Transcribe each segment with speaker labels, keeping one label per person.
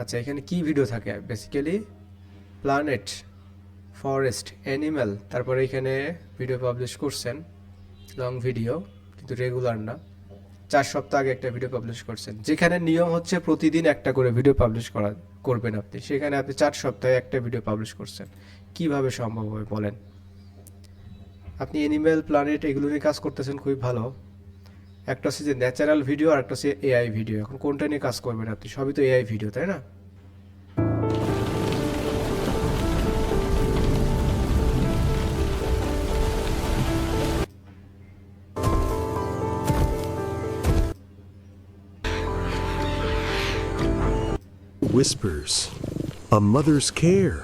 Speaker 1: আচ্ছা এখানে কি ভিডিও থাকে? বেসিক্যালি প্ল্যানেট ফরেস্ট অ্যানিম্যাল তারপরে এখানে ভিডিও পাবলিশ করছেন লং ভিডিও কিন্তু রেগুলার না। চার সপ্তাহ আগে একটা ভিডিও পাবলিশ করছেন। যেখানে নিয়ম হচ্ছে প্রতিদিন একটা করে ভিডিও পাবলিশ করা, করবেন আপনি। সেখানে আপনি চার সপ্তাহে একটা ভিডিও পাবলিশ করছেন। কীভাবে সম্ভব হবে বলেন? আপনি অ্যানিম্যাল প্ল্যানেট এগুলো নিয়ে কাজ করতেছেন, খুবই ভালো। একটা হচ্ছে যে ন্যাচারাল ভিডিও আর একটা হচ্ছে এআই ভিডিও এখন কোনটা নিয়ে কাজ করবেন আপনি সবই তো এআই ভিডিও তাই না
Speaker 2: Whispers. A mother's care.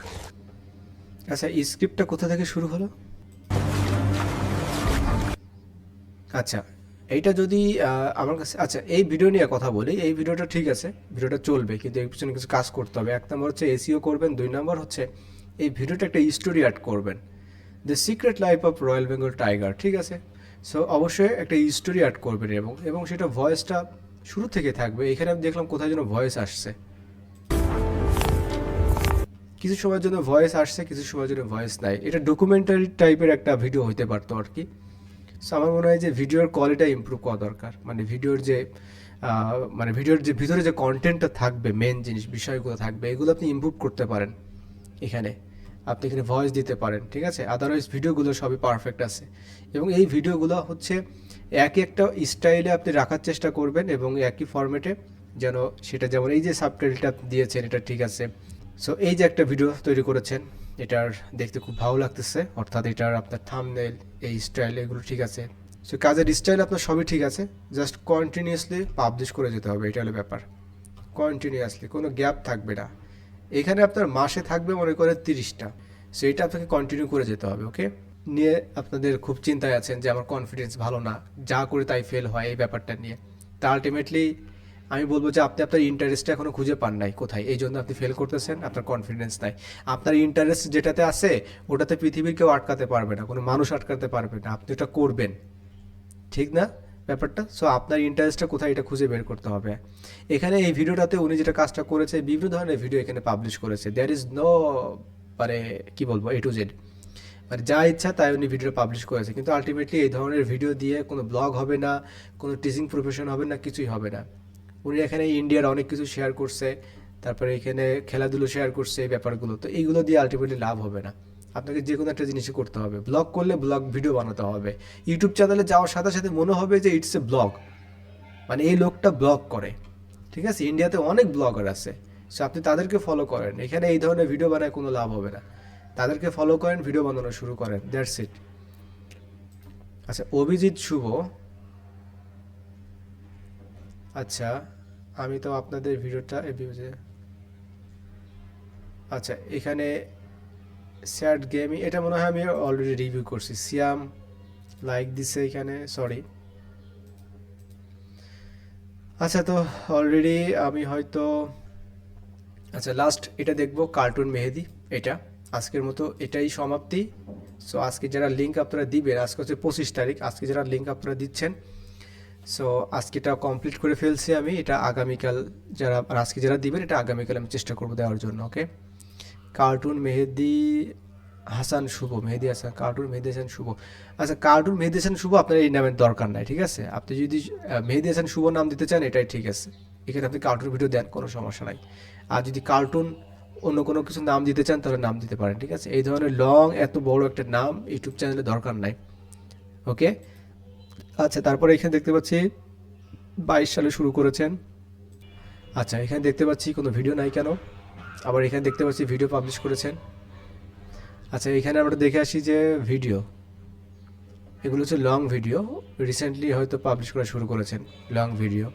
Speaker 1: আচ্ছা স্ক্রিপ্টটা কোথা থেকে শুরু হলো আচ্ছা এইটা যদি আমার কাছে আচ্ছা এই ভিডিও নিয়ে কথা বলি, এই ভিডিওটা ঠিক আছে ভিডিওটা চলবে, কিন্তু এর পিছনে কিছু কাজ করতে হবে। এক নম্বর হচ্ছে এসিও করবেন, দুই নম্বর হচ্ছে এই ভিডিওটা একটা স্টোরি অ্যাড করবেন। The secret life of royal Bengal tiger ঠিক আছে? সো অবশ্যই একটা স্টোরি অ্যাড করবেন এবং এবং সেটা ভয়েসটা শুরু থেকে থাকবে। এখানে আমি দেখলাম কোথায় যেন ভয়েস আসছে। কিছু সময়ের জন্য ভয়েস আসছে, কিছু সময়ের জন্য ভয়েস নাই। এটা ডকুমেন্টারি টাইপের একটা ভিডিও হইতে পারতো আর কি। সো আমার মনে হয় যে ভিডিওর কোয়ালিটি ইমপ্রুভ করা দরকার। মানে ভিডিওর যে মানে ভিডিওর যে, ভিতরে যে কন্টেন্টটা থাকবে মেন জিনিস, বিষয়গুলো থাকবে, এগুলো আপনি ইমপ্রুভ করতে পারেন এখানে। আপনি এখানে ভয়েস দিতে পারেন, ঠিক আছে? আদারওয়াইজ ভিডিওগুলো সবই পারফেক্ট আছে। এবং এই ভিডিওগুলো হচ্ছে একই একটা স্টাইলে আপনি রাখার চেষ্টা করবেন এবং একই ফরম্যাটে যেন সেটা যেমন এই যে সাবটাইটেলটা দিয়েছেন, এটা ঠিক আছে। সো এই যে একটা ভিডিও তৈরি করেছেন এটার দেখতে খুব ভালো লাগতেছে, অর্থাৎ এটার আপনার থামনেল এই স্টাইল এগুলো ঠিক আছে। সো কাজের স্টাইল আপনার সবই ঠিক আছে জাস্ট কন্টিনিউয়াসলি পাবলিশ করে যেতে হবে, এটা হলো ব্যাপার। কন্টিনিউয়াসলি কোনো গ্যাপ থাকবে না। এখানে আপনার মাসে থাকবে মনে করে তিরিশটা। সো এটা আপনাকে কন্টিনিউ করে যেতে হবে ওকে নিয়ে আপনাদের খুব চিন্তায় আছেন যে আমার কনফিডেন্স ভালো না, যা করে তাই ফেল হয় এই ব্যাপারটা নিয়ে। তা আলটিমেটলি আমি বলব যে আপনি আপনার ইন্টারেস্টটা এখনও খুঁজে পান নাই কোথায়। এই জন্য আপনি ফেল করতেছেন, আপনার কনফিডেন্স নাই। আপনার ইন্টারেস্ট যেটাতে আছে, ওটাতে পৃথিবীর কেউ আটকাতে পারবে না, কোনো মানুষ আটকাতে পারবে না। আপনি ওটা করবেন। ঠিক না ব্যাপারটা? সো আপনার ইন্টারেস্টটা কোথায় এটা খুঁজে বের করতে হবে। এখানে এই ভিডিওটাতে উনি যেটা কাজটা করেছে, বিভিন্ন ধরনের ভিডিও এখানে পাবলিশ করেছে। দেয়ার ইজ নো মানে কি বলব এ টু জেড মানে যা ইচ্ছা তাই উনি ভিডিও পাবলিশ করেছে। কিন্তু আলটিমেটলি এই ধরনের ভিডিও দিয়ে কোনো ব্লগ হবে না, কোনো টিচিং প্রফেশন হবে না, কিছুই হবে না। উনি এখানে ইন্ডিয়ার অনেক কিছু শেয়ার করছে, তারপরে এখানে খেলাধুলো শেয়ার করছে এই ব্যাপারগুলো। তো এইগুলো দিয়ে আলটিমেটলি লাভ হবে না। আপনাকে যে কোনো একটা জিনিসই করতে হবে। ব্লগ করলে ব্লগ ভিডিও বানাতে হবে। ইউটিউব চ্যানেলে যাওয়ার সাথে সাথে মনে হবে যে ইটস এ ব্লগ মানে এই লোকটা ব্লগ করে। ঠিক আছে? ইন্ডিয়াতে অনেক ব্লগার আছে। সো আপনি তাদেরকে ফলো করেন। এখানে এই ধরনের ভিডিও বানায় কোনো লাভ হবে না। তাদেরকে ফলো করেন ভিডিও বানানো শুরু করেন। দ্যাটস ইট আচ্ছা অভিজিৎ শুভ আচ্ছা আমি তো আপনাদের ভিডিওটা আচ্ছা এখানে স্যাড গেমই এটা মনে হয় আমি অলরেডি রিভিউ করছি। সিয়াম লাইক দিছে এখানে সরি আচ্ছা তো অলরেডি আমি হয়তো আচ্ছা লাস্ট এটা দেখব কার্টুন মেহেদি, এটা। আজকের মতো এটাই সমাপ্তি। সো আজকে যারা লিঙ্ক আপনারা দিবেন, আজকে হচ্ছে পঁচিশ তারিখ, আজকে যারা লিঙ্ক আপনারা দিচ্ছেন সো আজকেটা কমপ্লিট করে ফেলছি আমি। এটা আগামীকাল যারা আজকে যারা দিবেন, এটা আগামীকাল আমি চেষ্টা করব দেওয়ার জন্য okay cartoon Mehedi Hasan Shuvo, Mehedi Hasan, cartoon Mehedi Hasan Shuvo. আচ্ছা কার্টুন মেহেদি হাসান শুভ আপনার এই নামের দরকার নাই, ঠিক আছে? আপনি যদি মেহেদি হাসান শুভ নাম দিতে চান, এটাই ঠিক আছে। এখানে আপনি কার্টুন ভিডিও দেন, কোনো সমস্যা নাই। আর যদি কার্টুন অন্য কোনো কিছু নাম দিতে চান, তাহলে নাম দিতে পারেন, ঠিক আছে? এই ধরনের লং এত বড় একটা নাম ইউটিউব চ্যানেলে দরকার নাই ওকে আচ্ছা তারপরে এখানে দেখতে পাচ্ছি বাইশ সালে শুরু করেছেন। আচ্ছা এখানে দেখতে পাচ্ছি কোনো ভিডিও নাই কেন? আবার এখানে দেখতে পাচ্ছি ভিডিও পাবলিশ করেছেন। আচ্ছা এখানে আমরা দেখে আসি যে ভিডিও। এগুলো হচ্ছে লং ভিডিও রিসেন্টলি হয়তো পাবলিশ করা শুরু করেছেন লং ভিডিও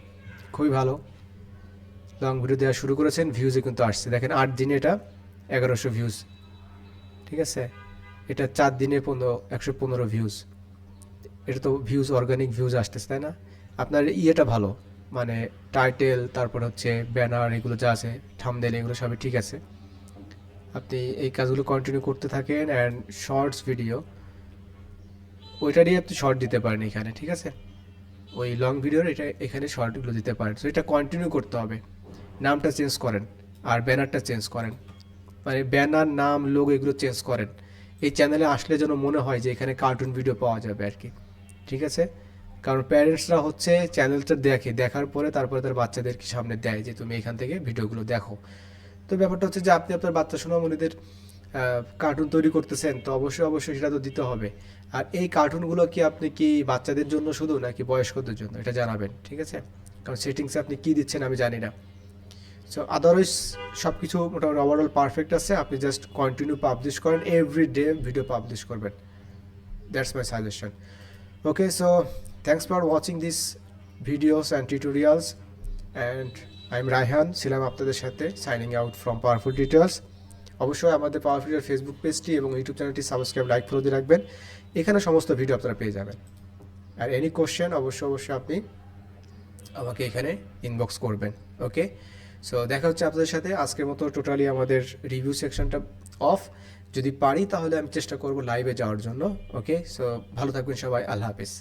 Speaker 1: খুবই ভালো। লং ভিডিও দেওয়া শুরু করেছেন ভিউজে কিন্তু আসছে। দেখেন, আট দিনে এটা এগারোশো ভিউজ ঠিক আছে? এটা চার দিনে পনেরো, একশো পনেরো ভিউজ এটা তো ভিউজ অর্গানিক ভিউজ আসতেছে, তাই না? আপনার ইয়েটা ভালো মানে টাইটেল তারপর হচ্ছে ব্যানার এগুলো যা আছে থামদেল এগুলো সবই ঠিক আছে। আপনি এই কাজগুলো কন্টিনিউ করতে থাকেন অ্যান্ড শর্টস ভিডিও ওইটারই আপনি শর্ট দিতে পারেন এখানে, ঠিক আছে? ওই লং ভিডিওর এটা, এখানে শর্টগুলো দিতে পারেন। সো এটা কন্টিনিউ করতে হবে। নামটা চেঞ্জ করেন আর ব্যানারটা চেঞ্জ করেন। মানে ব্যানার নাম লোক এগুলো চেঞ্জ করেন। এই চ্যানেলে আসলে যেন মনে হয় যে এখানে কার্টুন ভিডিও পাওয়া যাবে আর কি। ঠিক আছে? কারণ প্যারেন্টসরা হচ্ছে চ্যানেলটা দেখে, দেখার পরে তারপরে তার বাচ্চাদেরকে সামনে দেয় যে তুমি এখান থেকে ভিডিওগুলো দেখো। তো ব্যাপারটা হচ্ছে যে আপনি আপনার বাচ্চা সোনামণিদের কার্টুন তৈরি করতেছেন, তো অবশ্যই অবশ্যই সেটা তো দিতে হবে। আর এই কার্টুনগুলো কি আপনি কি বাচ্চাদের জন্য শুধু, নাকি বয়স্কদের জন্য? এটা জানাবেন, ঠিক আছে? কারণ সেটিংসে আপনি কি দিচ্ছেন আমি জানি না। সো আদারওয়াইজ সব কিছু মোটামুটি ওভারঅল পারফেক্ট আছে। আপনি জাস্ট কন্টিনিউ পাবলিশ করেন এভরি ডে ভিডিও পাবলিশ করবেন। That's my suggestion okay, so thanks for watching these videos and tutorials. And i'm Raihan ছিলাম আপনাদের সাথে signing out from powerful details অবশ্যই আমাদের পাওয়ারফুল ফেসবুক পেজটি এবং ইউটিউব চ্যানেলটি সাবস্ক্রাইব লাইক ফলো দিয়ে রাখবেন। এখানে সমস্ত ভিডিও আপনারা পেয়ে যাবেন। আর এনি কোশ্চেন অবশ্যই অবশ্যই আপনি আমাকে এখানে ইনবক্স করবেন। ওকে সো দেখা হচ্ছে আপনাদের সাথে। আজকের মতো টোটালি আমাদের রিভিউ সেকশনটা অফ যদি পারি, তাহলে আমি চেষ্টা করব লাইভে যাওয়ার জন্য। ওকে সো ভালো থাকবেন সবাই, আল্লাহ হাফিজ।